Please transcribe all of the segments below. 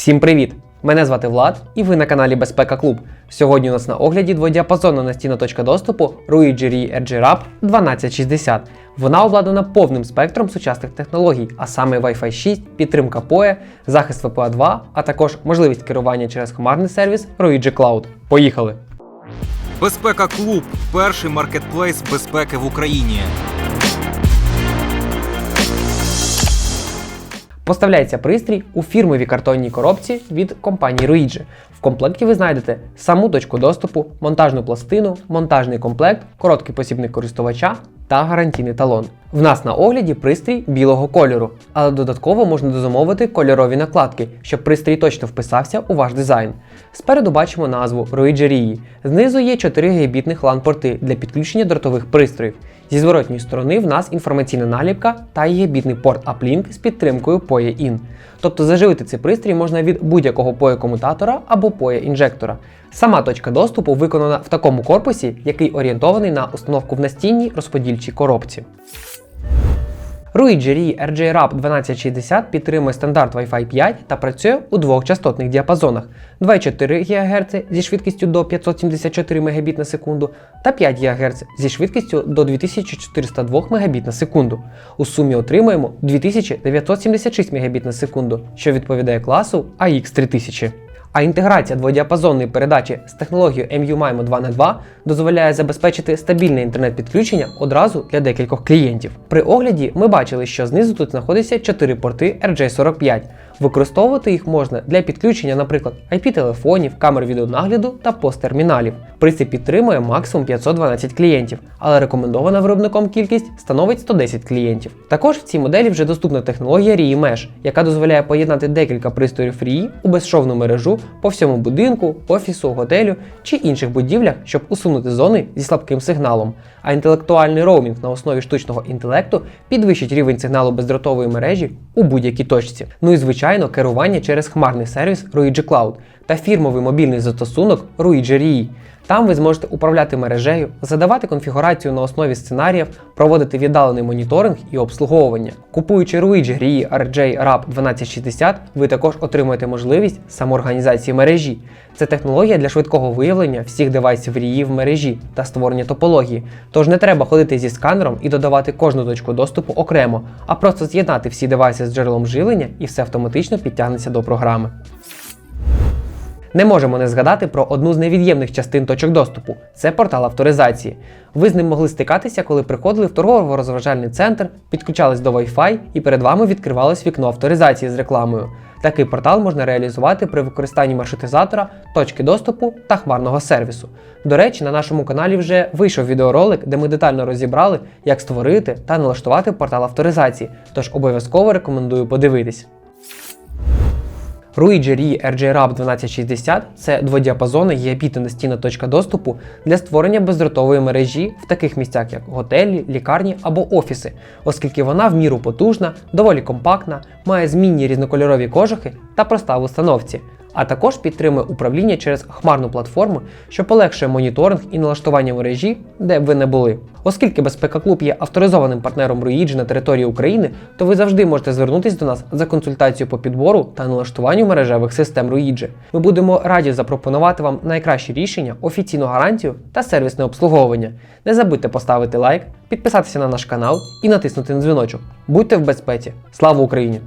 Всім привіт! Мене звати Влад, і ви на каналі Безпека Клуб. Сьогодні у нас на огляді дводіапазонна настінна точка доступу Ruigi Ri RG-Rap 1260. Вона обладнана повним спектром сучасних технологій, а саме Wi-Fi 6, підтримка PoE, захист VPA 2, а також можливість керування через хмарний сервіс Ruigi Cloud. Поїхали! Безпека Клуб перший маркетплейс безпеки в Україні. Поставляється пристрій у фірмовій картонній коробці від компанії Ruigi. В комплекті ви знайдете саму точку доступу, монтажну пластину, монтажний комплект, короткий посібник користувача та гарантійний талон. В нас на огляді пристрій білого кольору, але додатково можна дозамовити кольорові накладки, щоб пристрій точно вписався у ваш дизайн. Спереду бачимо назву Ruigi. Знизу є 4 гігабітних LAN-порти для підключення дротових пристроїв. Зі зворотньої сторони в нас інформаційна наліпка та гігабітний порт Uplink з підтримкою PoE-In. Тобто заживити цей пристрій можна від будь-якого PoE-комутатора або PoE-інжектора. Сама точка доступу виконана в такому корпусі, який орієнтований на установку в настінній розподільчій коробці. Ruigi RJ-Rap 1260 підтримує стандарт Wi-Fi 5 та працює у двох частотних діапазонах 2,4 ГГц зі швидкістю до 574 Мбіт на секунду та 5 ГГц зі швидкістю до 2402 Мбіт на секунду. У сумі отримуємо 2976 Мбіт на секунду, що відповідає класу AX3000. А інтеграція дводіапазонної передачі з технологією MU-MIMO 2х2 дозволяє забезпечити стабільне інтернет-підключення одразу для декількох клієнтів. При огляді ми бачили, що знизу тут знаходяться 4 порти RJ45. Використовувати їх можна для підключення, наприклад, IP-телефонів, камер відеонагляду та посттерміналів. Пристрій підтримує максимум 512 клієнтів, але рекомендована виробником кількість становить 110 клієнтів. Також в цій моделі вже доступна технологія RII Mesh, яка дозволяє поєднати декілька пристроїв RII у безшовну мережу по всьому будинку, офісу, готелю чи інших будівлях, щоб усунути зони зі слабким сигналом. А інтелектуальний роумінг на основі штучного інтелекту підвищить рівень сигналу бездротової мережі у будь-якій точці. Ну і звичайно, керування через хмарний сервіс Ruigi Cloud та фірмовий мобільний застосунок Ruigi Rii. Там ви зможете управляти мережею, задавати конфігурацію на основі сценаріїв, проводити віддалений моніторинг і обслуговування. Купуючи Ruigi Rii RJ RAP 1260, ви також отримуєте можливість самоорганізації мережі. Це технологія для швидкого виявлення всіх девайсів Rii в мережі та створення топології. Тож не треба ходити зі сканером і додавати кожну точку доступу окремо, а просто з'єднати всі девайси з джерелом живлення і все автоматично підтягнеться до програми. Не можемо не згадати про одну з невід'ємних частин точок доступу це портал авторизації. Ви з ним могли стикатися, коли приходили в торгово-розважальний центр, підключались до Wi-Fi і перед вами відкривалось вікно авторизації з рекламою. Такий портал можна реалізувати при використанні маршрутизатора, точки доступу та хмарного сервісу. До речі, на нашому каналі вже вийшов відеоролик, де ми детально розібрали, як створити та налаштувати портал авторизації, тож обов'язково рекомендую подивитись. Ruigi Ri RJ-Rap 1260 це дводіапазонна настінна точка доступу для створення бездротової мережі в таких місцях, як готелі, лікарні або офіси, оскільки вона в міру потужна, доволі компактна, має змінні різнокольорові кожухи та проста в установці. А також підтримує управління через хмарну платформу, що полегшує моніторинг і налаштування мережі, де б ви не були. Оскільки Безпека Клуб є авторизованим партнером Руїджі на території України, то ви завжди можете звернутися до нас за консультацією по підбору та налаштуванню мережевих систем Руїджі. Ми будемо раді запропонувати вам найкращі рішення, офіційну гарантію та сервісне обслуговування. Не забудьте поставити лайк, підписатися на наш канал і натиснути на дзвіночок. Будьте в безпеці! Слава Україні!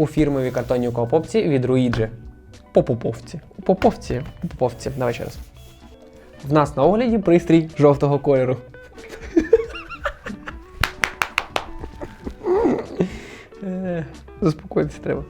У фірмовій картонній упаковці від Руїджі. Попуповці. поповці. Поповці. Давай ще раз. В нас на огляді пристрій жовтого кольору. Е, Заспокоїтися треба.